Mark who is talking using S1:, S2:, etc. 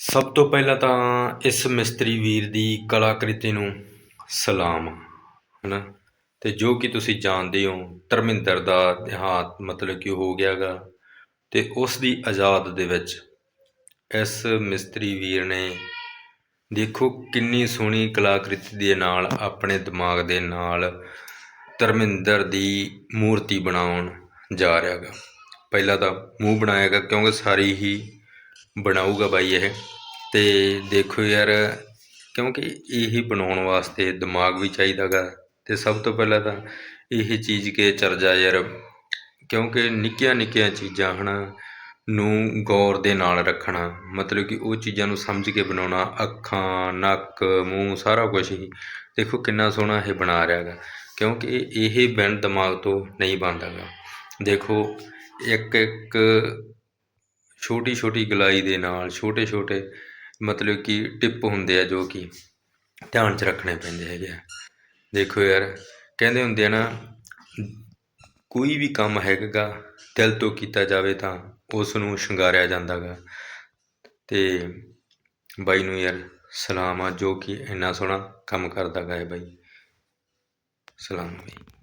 S1: ਸਭ ਤੋਂ ਪਹਿਲਾਂ ਤਾਂ ਇਸ ਮਿਸਤਰੀ ਵੀਰ ਦੀ ਕਲਾਕ੍ਰਿਤੀ ਨੂੰ ਸਲਾਮ, ਹਨਾ? ਤੇ ਜੋ ਕਿ ਤੁਸੀਂ ਜਾਣਦੇ ਹੋ, ਧਰਮਿੰਦਰ ਦਾ ਦੇਹਾਂਤ ਮਤਲਬ ਕਿ ਹੋ ਗਿਆ ਗਾ ਤੇ ਉਸ ਦੀ ਆਜ਼ਾਦ ਦੇ ਵਿੱਚ ਇਸ ਮਿਸਤਰੀ ਵੀਰ ਨੇ ਦੇਖੋ ਕਿੰਨੀ ਸੋਹਣੀ ਕਲਾਕ੍ਰਿਤੀ ਦੇ ਨਾਲ ਆਪਣੇ ਦਿਮਾਗ ਦੇ ਨਾਲ ਧਰਮਿੰਦਰ ਦੀ ਮੂਰਤੀ ਬਣਾਉਣ ਜਾ ਰਿਹਾ ਗਾ ਪਹਿਲਾਂ ਤਾਂ ਮੂੰਹ ਬਣਾਏਗਾ ਕਿਉਂਕਿ ਸਾਰੀ ਹੀ ਬਣਾਊਗਾ ਬਾਈ ਇਹ। ਤੇ ਦੇਖੋ ਯਾਰ, ਕਿਉਂਕਿ ਇਹ ਬਣਾਉਣ ਵਾਸਤੇ ਦਿਮਾਗ ਵੀ ਚਾਹੀਦਾ ਗਾ ਤੇ ਸਭ ਤੋਂ ਪਹਿਲਾਂ ਤਾਂ ਇਹ ਚੀਜ਼ ਕੇ ਚਰਜਾ ਯਾਰ, ਕਿਉਂਕਿ ਨਿੱਕੀਆਂ ਨਿੱਕੀਆਂ ਚੀਜ਼ਾਂ ਹਨ, ਨੂੰ ਗੌਰ ਦੇ ਨਾਲ ਰੱਖਣਾ। ਮਤਲਬ ਕਿ ਉਹ ਚੀਜ਼ਾਂ ਨੂੰ ਸਮਝ ਕੇ ਬਣਾਉਣਾ, ਅੱਖਾਂ, ਨੱਕ, ਮੂੰਹ, ਸਾਰਾ ਕੁਝ ਹੀ। ਦੇਖੋ ਕਿੰਨਾ ਸੋਹਣਾ ਇਹ ਬਣਾ ਰਿਹਾ ਗਾ ਕਿਉਂਕਿ ਇਹ ਬਿਨ ਦਿਮਾਗ ਤੋਂ ਨਹੀਂ ਬਣਦਾ ਗਾ ਦੇਖੋ ਇੱਕ ਇੱਕ ਛੋਟੀ ਛੋਟੀ ਗਲਾਈ ਦੇ ਨਾਲ ਛੋਟੇ ਛੋਟੇ ਮਤਲਬ ਕਿ ਟਿਪ ਹੁੰਦੇ ਆ ਜੋ ਕਿ ਧਿਆਨ 'ਚ ਰੱਖਣੇ ਪੈਂਦੇ ਹੈਗੇ ਆ। ਦੇਖੋ ਯਾਰ, ਕਹਿੰਦੇ ਹੁੰਦੇ ਆ ਨਾ, ਕੋਈ ਵੀ ਕੰਮ ਹੈਗਾ, ਦਿਲ ਤੋਂ ਕੀਤਾ ਜਾਵੇ ਤਾਂ ਉਸ ਨੂੰ ਸ਼ਿੰਗਾਰਿਆ ਜਾਂਦਾ ਗਾ ਤੇ ਬਾਈ ਨੂੰ ਯਾਰ ਸਲਾਮ ਆ, ਜੋ ਕਿ ਇੰਨਾ ਸੋਹਣਾ ਕੰਮ ਕਰਦਾ ਗਾ ਇਹ ਬਾਈ। ਸਲਾਮ ਬਾਈ।